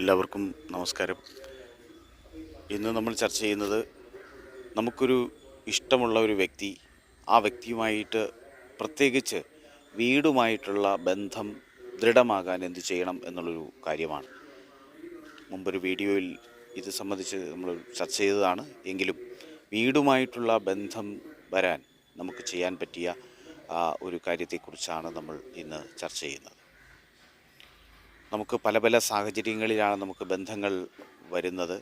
എല്ലാവർക്കും നമസ്കാരം. ഇന്ന് നമ്മൾ ചർച്ച ചെയ്യുന്നത് നമുക്കൊരു ഇഷ്ടമുള്ള ഒരു വ്യക്തി ആ വ്യക്തിയുമായിട്ട് പ്രത്യേകിച്ച് വീടുമായിട്ടുള്ള ബന്ധം ദൃഢമാകാൻ എന്ത് ചെയ്യണം എന്നുള്ളൊരു കാര്യമാണ്. മുമ്പൊരു വീഡിയോയിൽ ഇത് സംബന്ധിച്ച് നമ്മൾ ചർച്ച ചെയ്തതാണ്. എങ്കിലും വീടുമായിട്ടുള്ള ബന്ധം വരാൻ നമുക്ക് ചെയ്യാൻ പറ്റിയ ഒരു കാര്യത്തെക്കുറിച്ചാണ് നമ്മൾ ഇന്ന് ചർച്ച ചെയ്യുന്നത്. നമുക്ക് പല പല സാഹചര്യങ്ങളിലാണ് നമുക്ക് ബന്ധങ്ങൾ വരുന്നത്.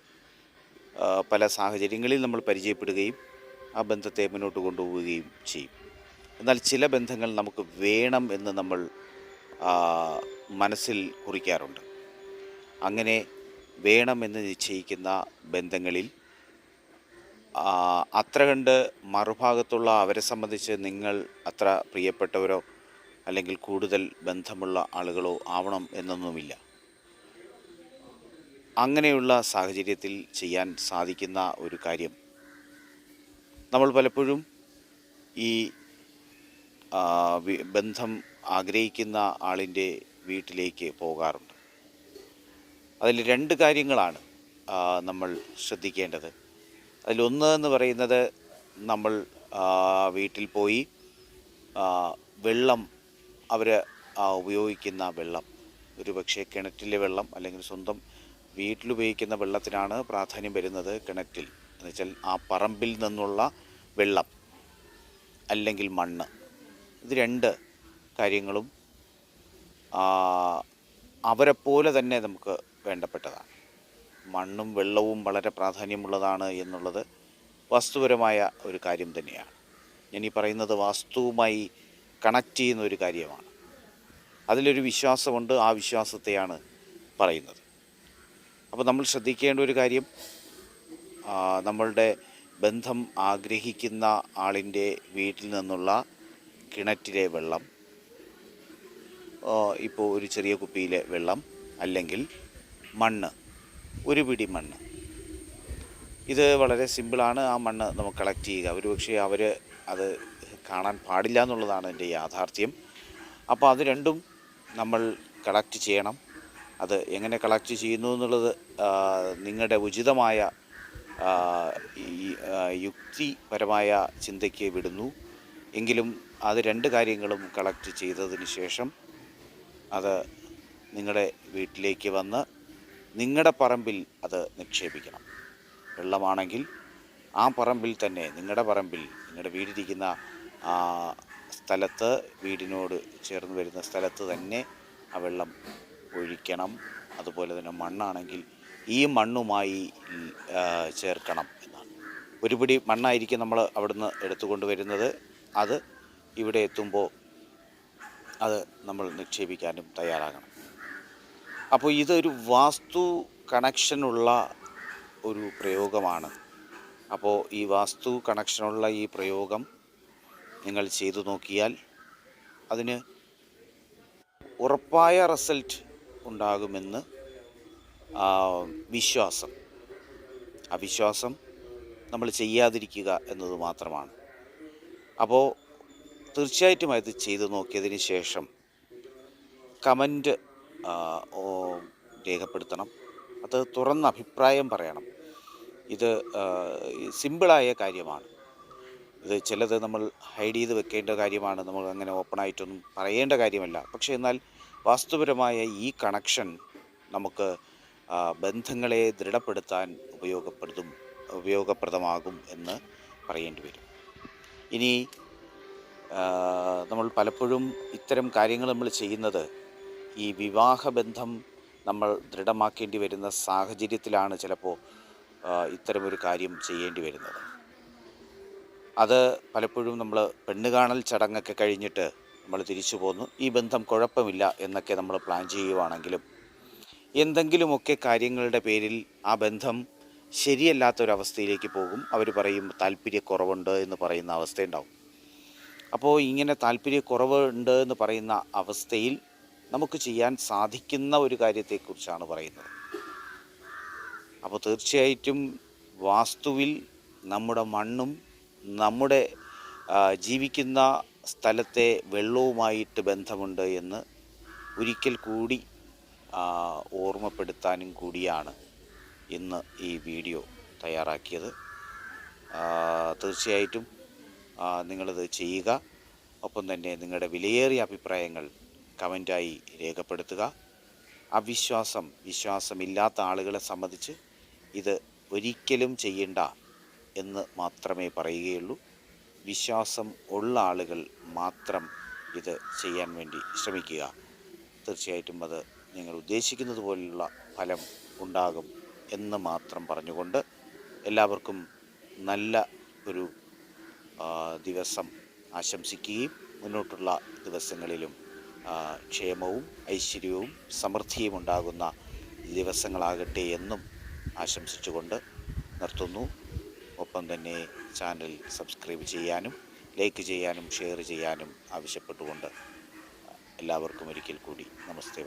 പല സാഹചര്യങ്ങളിൽ നമ്മൾ പരിചയപ്പെടുകയും ആ ബന്ധത്തെ മുന്നോട്ട് കൊണ്ടുപോവുകയും ചെയ്യും. എന്നാൽ ചില ബന്ധങ്ങൾ നമുക്ക് വേണം എന്ന് നമ്മൾ മനസ്സിൽ കുറിക്കാറുണ്ട്. അങ്ങനെ വേണം എന്ന് നിശ്ചയിക്കുന്ന ബന്ധങ്ങളിൽ അത്ര കണ്ട് മറുഭാഗത്തുള്ള അവരെ സംബന്ധിച്ച് നിങ്ങൾ അത്ര പ്രിയപ്പെട്ടവരോ അല്ലെങ്കിൽ കൂടുതൽ ബന്ധമുള്ള ആളുകളോ ആവണം എന്നൊന്നുമില്ല. അങ്ങനെയുള്ള സാഹചര്യത്തിൽ ചെയ്യാൻ സാധിക്കുന്ന ഒരു കാര്യം. നമ്മൾ പലപ്പോഴും ഈ ബന്ധം ആഗ്രഹിക്കുന്ന ആളിന്റെ വീട്ടിലേക്ക് പോകാറുണ്ട്. അതിൽ രണ്ട് കാര്യങ്ങളാണ് നമ്മൾ ശ്രദ്ധിക്കേണ്ടത്. അതിലൊന്ന് എന്ന് പറയുന്നത് നമ്മൾ വീട്ടിൽ പോയി വെള്ളം അവർ ഉപയോഗിക്കുന്ന വെള്ളം. ഒരു പക്ഷേ കിണറ്റിലെ വെള്ളം അല്ലെങ്കിൽ സ്വന്തം വീട്ടിലുപയോഗിക്കുന്ന വെള്ളത്തിനാണ് പ്രാധാന്യം വരുന്നത് കിണറ്റിൽ. എന്നുവെച്ചാൽ ആ പറമ്പിൽ നിന്നുള്ള വെള്ളം അല്ലെങ്കിൽ മണ്ണ്. ഇത് രണ്ട് കാര്യങ്ങളും അവരെപ്പോലെ തന്നെ നമുക്ക് വേണ്ടപ്പെട്ടതാണ്. മണ്ണും വെള്ളവും വളരെ പ്രാധാന്യമുള്ളതാണ് എന്നുള്ളത് വാസ്തുപരമായ ഒരു കാര്യം തന്നെയാണ്. ഞാൻ ഈ പറയുന്നത് വാസ്തുവുമായി കണക്ട് ചെയ്യുന്ന ഒരു കാര്യമാണ്. അതിലൊരു വിശ്വാസമുണ്ട് ആ വിശ്വാസത്തെയാണ് പറയുന്നത്. അപ്പോൾ നമ്മൾ ശ്രദ്ധിക്കേണ്ട ഒരു കാര്യം നമ്മളുടെ ബന്ധം ആഗ്രഹിക്കുന്ന ആളിന്റെ വീട്ടിൽ നിന്നുള്ള കിണറ്റിലെ വെള്ളം ഇപ്പോൾ ഒരു ചെറിയ കുപ്പിയിലെ വെള്ളം അല്ലെങ്കിൽ മണ്ണ് ഒരു പിടി മണ്ണ്. ഇത് വളരെ സിമ്പിളാണ് ആ മണ്ണ് നമുക്ക് കളക്ട് ചെയ്യുക. ഒരുപക്ഷെ അവർ അത് കാണാൻ പാടില്ല എന്നുള്ളതാണ് എന്റെ യാഥാർത്ഥ്യം. അപ്പോൾ അത് രണ്ടും നമ്മൾ കളക്ട് ചെയ്യണം. അത് എങ്ങനെ കളക്ട് ചെയ്യുന്നു എന്നുള്ളത് നിങ്ങളുടെ ഉചിതമായ യുക്തിപരമായ ചിന്തയ്ക്ക് വിടുന്നു. എങ്കിലും അത് രണ്ട് കാര്യങ്ങളും കളക്ട് ചെയ്തതിന് ശേഷം അത് നിങ്ങളുടെ വീട്ടിലേക്ക് വന്ന് നിങ്ങളുടെ പറമ്പിൽ അത് നിക്ഷേപിക്കണം. വെള്ളമാണെങ്കിൽ ആ പറമ്പിൽ തന്നെ നിങ്ങളുടെ പറമ്പിൽ നിങ്ങളുടെ വീടിരിക്കുന്ന ആ സ്ഥലത്ത് വീടിനോട് ചേർന്ന് വരുന്ന സ്ഥലത്ത് തന്നെ ആ വെള്ളം ഒഴിക്കണം. അതുപോലെ തന്നെ മണ്ണാണെങ്കിൽ ഈ മണ്ണുമായി ചേർക്കണം എന്നാണ്. ഒരു പിടി മണ്ണായിരിക്കും നമ്മൾ അവിടുന്ന് എടുത്തുകൊണ്ട് വരുന്നത്. അത് ഇവിടെ എത്തുമ്പോൾ അത് നമ്മൾ നിക്ഷേപിക്കാനും തയ്യാറാകണം. അപ്പോൾ ഇതൊരു വാസ്തു കണക്ഷനുള്ള ഒരു പ്രയോഗമാണ്. അപ്പോൾ ഈ വാസ്തു കണക്ഷനുള്ള ഈ പ്രയോഗം നിങ്ങൾ ചെയ്തു നോക്കിയാൽ അതിന് ഉറപ്പായ റിസൾട്ട് ഉണ്ടാകുമെന്ന് വിശ്വാസം. ആ വിശ്വാസം നമ്മൾ ചെയ്യാതിരിക്കുക എന്നത് മാത്രമാണ്. അപ്പോൾ തീർച്ചയായിട്ടും അത് ചെയ്തു നോക്കിയതിന് ശേഷം കമന്റ് രേഖപ്പെടുത്തണം. അത് തുറന്ന അഭിപ്രായം പറയണം. ഇത് സിമ്പിളായ കാര്യമാണ്. ഇത് ചിലത് നമ്മൾ ഹൈഡ് ചെയ്ത് വെക്കേണ്ട കാര്യമാണ്. നമ്മൾ അങ്ങനെ ഓപ്പണായിട്ടൊന്നും പറയേണ്ട കാര്യമല്ല. പക്ഷേ എന്നാൽ വാസ്തുപരമായ ഈ കണക്ഷൻ നമുക്ക് ബന്ധങ്ങളെ ദൃഢപ്പെടുത്താൻ ഉപയോഗപ്പെടുത്തും ഉപയോഗപ്രദമാകും എന്ന് പറയേണ്ടി വരും. ഇനി നമ്മൾ പലപ്പോഴും ഇത്തരം കാര്യങ്ങൾ നമ്മൾ ചെയ്യുന്നത് ഈ വിവാഹബന്ധം നമ്മൾ ദൃഢമാക്കേണ്ടി വരുന്ന സാഹചര്യത്തിലാണ് ചിലപ്പോൾ ഇത്തരമൊരു കാര്യം ചെയ്യേണ്ടി വരുന്നത്. അത് പലപ്പോഴും നമ്മൾ പെണ്ണുകാണൽ ചടങ്ങൊക്കെ കഴിഞ്ഞിട്ട് നമ്മൾ തിരിച്ചു പോന്നു. ഈ ബന്ധം കുഴപ്പമില്ല എന്നൊക്കെ നമ്മൾ പ്ലാൻ ചെയ്യുവാണെങ്കിലും എന്തെങ്കിലുമൊക്കെ കാര്യങ്ങളുടെ പേരിൽ ആ ബന്ധം ശരിയല്ലാത്തൊരവസ്ഥയിലേക്ക് പോകും. അവർ പറയും താല്പര്യക്കുറവുണ്ട് എന്ന് പറയുന്ന അവസ്ഥയുണ്ടാവും. അപ്പോൾ ഇങ്ങനെ താല്പര്യക്കുറവ് ഉണ്ട് എന്ന് പറയുന്ന അവസ്ഥയിൽ നമുക്ക് ചെയ്യാൻ സാധിക്കുന്ന ഒരു കാര്യത്തെക്കുറിച്ചാണ് പറയുന്നത്. അപ്പോൾ തീർച്ചയായിട്ടും വാസ്തുവിൽ നമ്മുടെ മണ്ണും നമ്മുടെ ജീവിക്കുന്ന സ്ഥലത്തെ വെള്ളവുമായിട്ട് ബന്ധമുണ്ട് എന്ന് ഒരിക്കൽ കൂടി ഓർമ്മപ്പെടുത്താനും കൂടിയാണ് ഇന്ന് ഈ വീഡിയോ തയ്യാറാക്കിയത്. തീർച്ചയായിട്ടും നിങ്ങളിത് ചെയ്യുക. ഒപ്പം തന്നെ നിങ്ങളുടെ വിലയേറിയ അഭിപ്രായങ്ങൾ കമന്റായി രേഖപ്പെടുത്തുക. അവിശ്വാസം വിശ്വാസമില്ലാത്ത ആളുകളെ സംബന്ധിച്ച് ഇത് ഒരിക്കലും ചെയ്യണ്ട എന്ന് മാത്രമേ പറയുകയുള്ളൂ. വിശ്വാസം ഉള്ള ആളുകൾ മാത്രം ഇത് ചെയ്യാൻ വേണ്ടി ശ്രമിക്കുക. തീർച്ചയായിട്ടും അത് നിങ്ങൾ ഉദ്ദേശിക്കുന്നത് പോലെയുള്ള ഫലം ഉണ്ടാകും എന്ന് മാത്രം പറഞ്ഞുകൊണ്ട് എല്ലാവർക്കും നല്ല ഒരു ദിവസം ആശംസിക്കുകയും മുന്നോട്ടുള്ള ദിവസങ്ങളിലും ക്ഷേമവും ഐശ്വര്യവും സമൃദ്ധിയും ഉണ്ടാകുന്ന ദിവസങ്ങളാകട്ടെ എന്നും ആശംസിച്ചുകൊണ്ട് നിർത്തുന്നു. ഒപ്പം തന്നെ ചാനൽ സബ്സ്ക്രൈബ് ചെയ്യാനും ലൈക്ക് ചെയ്യാനും ഷെയർ ചെയ്യാനും ആവശ്യപ്പെട്ടുകൊണ്ട് എല്ലാവർക്കും ഒരിക്കൽ കൂടി നമസ്തേ.